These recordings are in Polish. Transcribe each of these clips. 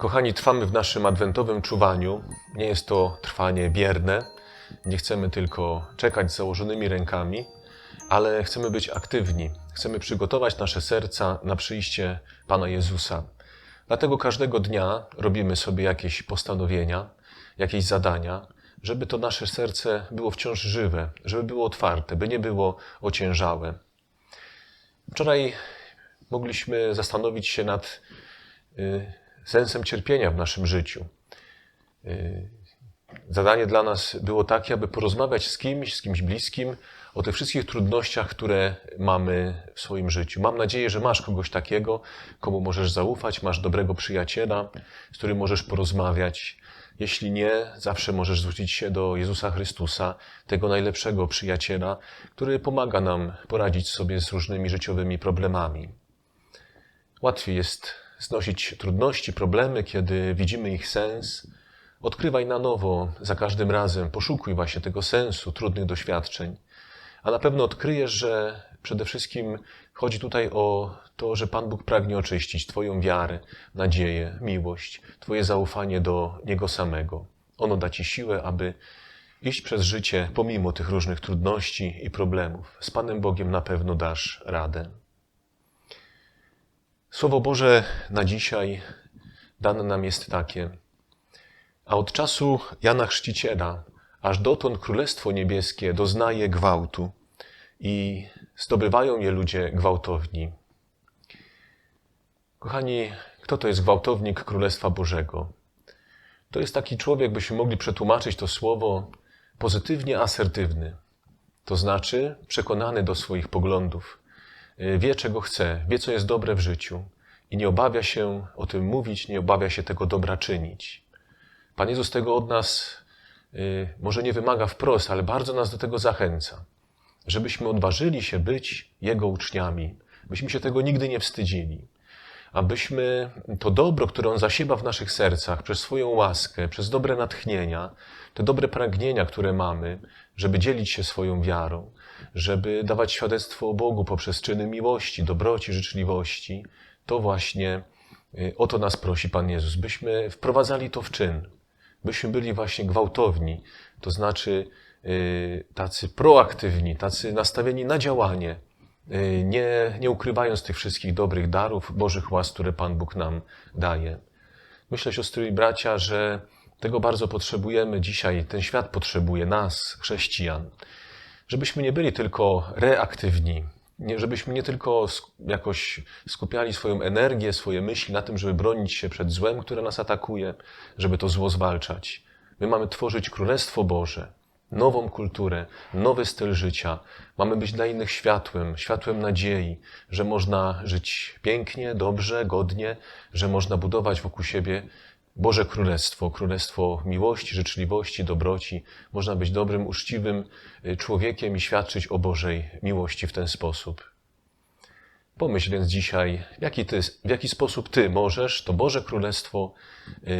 Kochani, trwamy w naszym adwentowym czuwaniu. Nie jest to trwanie bierne. Nie chcemy tylko czekać z założonymi rękami, ale chcemy być aktywni. Chcemy przygotować nasze serca na przyjście Pana Jezusa. Dlatego każdego dnia robimy sobie jakieś postanowienia, jakieś zadania, żeby to nasze serce było wciąż żywe, żeby było otwarte, by nie było ociężałe. Wczoraj mogliśmy zastanowić się nad y, sensem cierpienia w naszym życiu. Y, Zadanie dla nas było takie, aby porozmawiać z kimś, z kimś bliskim o tych wszystkich trudnościach, które mamy w swoim życiu. Mam nadzieję, że masz kogoś takiego, komu możesz zaufać, masz dobrego przyjaciela, z którym możesz porozmawiać. Jeśli nie, zawsze możesz zwrócić się do Jezusa Chrystusa, tego najlepszego przyjaciela, który pomaga nam poradzić sobie z różnymi życiowymi problemami. Łatwiej jest znosić trudności, problemy, kiedy widzimy ich sens. Odkrywaj na nowo za każdym razem, poszukuj właśnie tego sensu trudnych doświadczeń. A na pewno odkryjesz, że przede wszystkim chodzi tutaj o to, że Pan Bóg pragnie oczyścić Twoją wiarę, nadzieję, miłość, Twoje zaufanie do Niego samego. Ono da Ci siłę, aby iść przez życie pomimo tych różnych trudności i problemów. Z Panem Bogiem na pewno dasz radę. Słowo Boże na dzisiaj dane nam jest takie. A od czasu Jana Chrzciciela aż dotąd Królestwo Niebieskie doznaje gwałtu i zdobywają je ludzie gwałtowni. Kochani, kto to jest gwałtownik Królestwa Bożego? To jest taki człowiek, byśmy mogli przetłumaczyć to słowo pozytywnie asertywny. To znaczy przekonany do swoich poglądów, wie czego chce, wie co jest dobre w życiu i nie obawia się o tym mówić, nie obawia się tego dobra czynić. Pan Jezus tego od nas y, może nie wymaga wprost, ale bardzo nas do tego zachęca, żebyśmy odważyli się być Jego uczniami, byśmy się tego nigdy nie wstydzili, abyśmy to dobro, które On zasiewa w naszych sercach przez swoją łaskę, przez dobre natchnienia, te dobre pragnienia, które mamy, żeby dzielić się swoją wiarą, żeby dawać świadectwo o Bogu poprzez czyny miłości, dobroci, życzliwości, to właśnie y, o to nas prosi Pan Jezus, byśmy wprowadzali to w czyn, byśmy byli właśnie gwałtowni, to znaczy y, tacy proaktywni, tacy nastawieni na działanie, y, nie, nie ukrywając tych wszystkich dobrych darów, Bożych łask, które Pan Bóg nam daje. Myślę, siostry i bracia, że tego bardzo potrzebujemy dzisiaj. Ten świat potrzebuje nas, chrześcijan. Żebyśmy nie byli tylko reaktywni, żebyśmy nie tylko jakoś skupiali swoją energię, swoje myśli na tym, żeby bronić się przed złem, które nas atakuje, żeby to zło zwalczać. My mamy tworzyć Królestwo Boże, nową kulturę, nowy styl życia. Mamy być dla innych światłem, światłem nadziei, że można żyć pięknie, dobrze, godnie, że można budować wokół siebie Boże Królestwo, Królestwo miłości, życzliwości, dobroci. Można być dobrym, uczciwym człowiekiem i świadczyć o Bożej miłości w ten sposób. Pomyśl więc dzisiaj, w jaki, ty, w jaki sposób Ty możesz to Boże Królestwo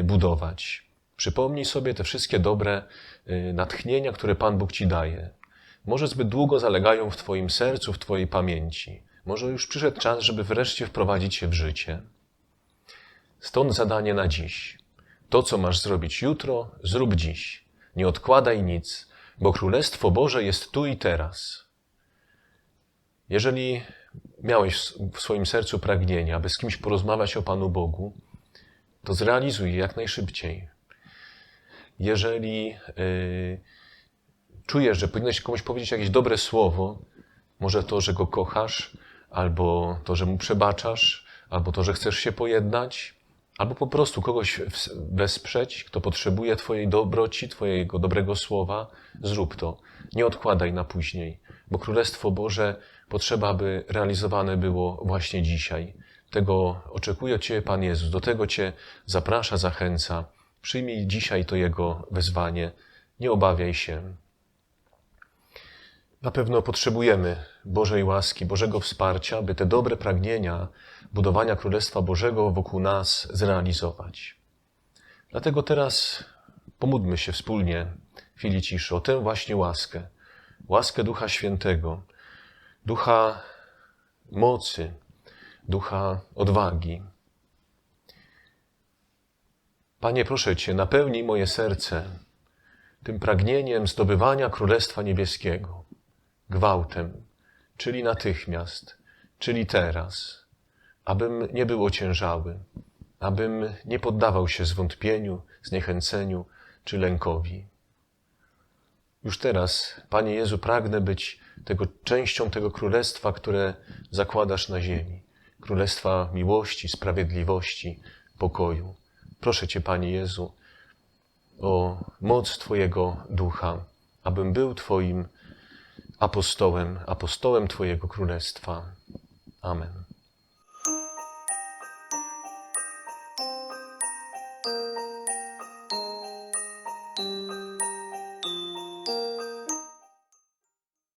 budować. Przypomnij sobie te wszystkie dobre natchnienia, które Pan Bóg Ci daje. Może zbyt długo zalegają w Twoim sercu, w Twojej pamięci. Może już przyszedł czas, żeby wreszcie wprowadzić je w życie. Stąd zadanie na dziś. To, co masz zrobić jutro, zrób dziś. Nie odkładaj nic, bo Królestwo Boże jest tu i teraz. Jeżeli miałeś w swoim sercu pragnienie, aby z kimś porozmawiać o Panu Bogu, to zrealizuj je jak najszybciej. Jeżeli yy, czujesz, że powinieneś komuś powiedzieć jakieś dobre słowo, może to, że go kochasz, albo to, że mu przebaczasz, albo to, że chcesz się pojednać, albo po prostu kogoś wesprzeć, kto potrzebuje Twojej dobroci, Twojego dobrego słowa, zrób to. Nie odkładaj na później, bo Królestwo Boże potrzeba, aby realizowane było właśnie dzisiaj. Tego oczekuje Ciebie Pan Jezus, do tego Cię zaprasza, zachęca. Przyjmij dzisiaj to Jego wezwanie. Nie obawiaj się. Na pewno potrzebujemy Bożej łaski, Bożego wsparcia, by te dobre pragnienia budowania Królestwa Bożego wokół nas zrealizować. Dlatego teraz pomódlmy się wspólnie w chwili ciszy o tę właśnie łaskę, łaskę Ducha Świętego, Ducha mocy, Ducha odwagi. Panie, proszę Cię, napełnij moje serce tym pragnieniem zdobywania Królestwa Niebieskiego, gwałtem, czyli natychmiast, czyli teraz, abym nie był ociężały, abym nie poddawał się zwątpieniu, zniechęceniu czy lękowi. Już teraz, Panie Jezu, pragnę być tego częścią tego królestwa, które zakładasz na ziemi. Królestwa miłości, sprawiedliwości, pokoju. Proszę Cię, Panie Jezu, o moc Twojego ducha, abym był Twoim apostołem, apostołem Twojego królestwa. Amen.